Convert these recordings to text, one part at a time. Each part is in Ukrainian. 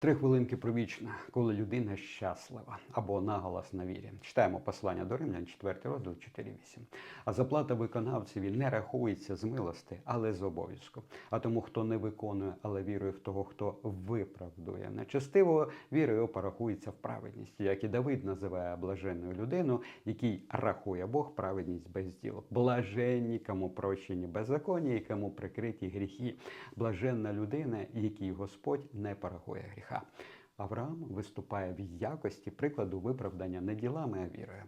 Три хвилинки про вічне, коли людина щаслива або наголос на вірі. Читаємо послання до Римлян, 4 розділ 4.8. А заплата виконавцеві не рахується з милости, але з обов'язку. А тому, хто не виконує, але вірує в того, хто виправдує нечестивого, вірою порахується в праведність, як і Давид називає блаженною людину, який рахує Бог праведність без діл. Блаженні, кому прощені беззаконня і кому прикриті гріхи. Блаженна людина, якій Господь не порахує гріха. Авраам виступає в якості прикладу виправдання не ділами, а вірою.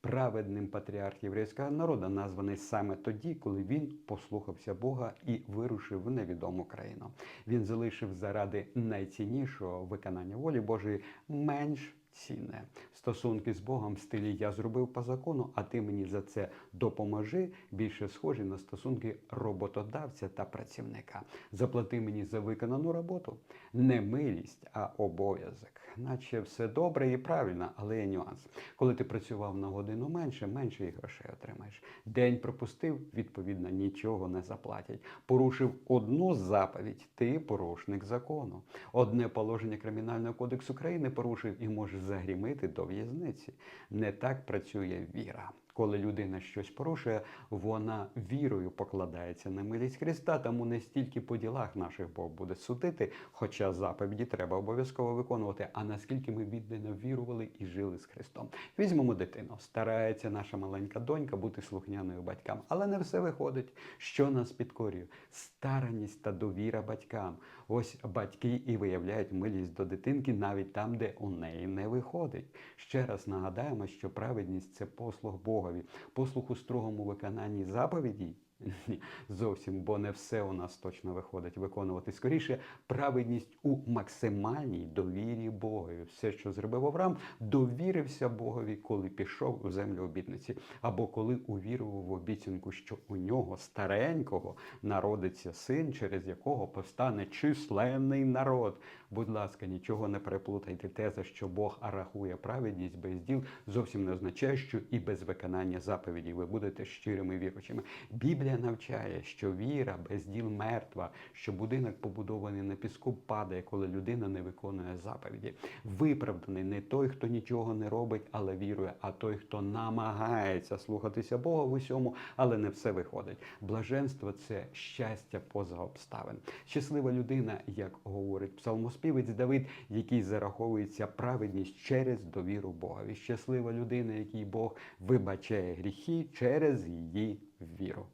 Праведним патріарх єврейського народу названий саме тоді, коли він послухався Бога і вирушив в невідому країну. Він залишив заради найціннішого виконання волі Божої менш цінне. Стосунки з Богом в стилі я зробив по закону, а ти мені за це допоможи. Більше схожі на стосунки роботодавця та працівника. Заплати мені за виконану роботу. Не милість, а обов'язок. Наче все добре і правильно, але є нюанс. Коли ти працював на годину менше, менше і грошей отримаєш. День пропустив, відповідно, нічого не заплатять. Порушив одну заповідь, ти порушник закону. Одне положення Кримінального кодексу України порушив і можеш загрімити до в'язниці. Не так працює віра. Коли людина щось порушує, вона вірою покладається на милість Христа, тому не стільки по ділах наших Бог буде судити, хоча заповіді треба обов'язково виконувати. А наскільки ми віддано вірували і жили з Христом. Візьмемо дитину. Старається наша маленька донька бути слухняною батькам, але не все виходить. Що нас підкорює? Стараність та довіра батькам. Ось батьки і виявляють милість до дитинки навіть там, де у неї не виходить. Ще раз нагадаємо, що праведність це послуг Богові, послуг послуху строгому виконанні заповідей. Зовсім, бо не все у нас точно виходить виконувати. Скоріше, праведність у максимальній довірі Богові. Все, що зробив Авраам, довірився Богові, коли пішов у землю обітниці, або коли увірував в обіцянку, що у нього старенького народиться син, через якого постане численний народ. Будь ласка, нічого не переплутайте. Теза, що Бог рахує праведність без діл, зовсім не означає, що і без виконання заповідей ви будете щирими віручими. Біблія навчає, що віра без діл мертва, що будинок побудований на піску падає, коли людина не виконує заповіді. Виправданий не той, хто нічого не робить, але вірує, а той, хто намагається слухатися Бога в усьому, але не все виходить. Блаженство це щастя поза обставин. Щаслива людина, як говорить псалмоспівець Давид, який зараховується праведність через довіру Богові. Щаслива людина, якій Бог вибачає гріхи через її віру.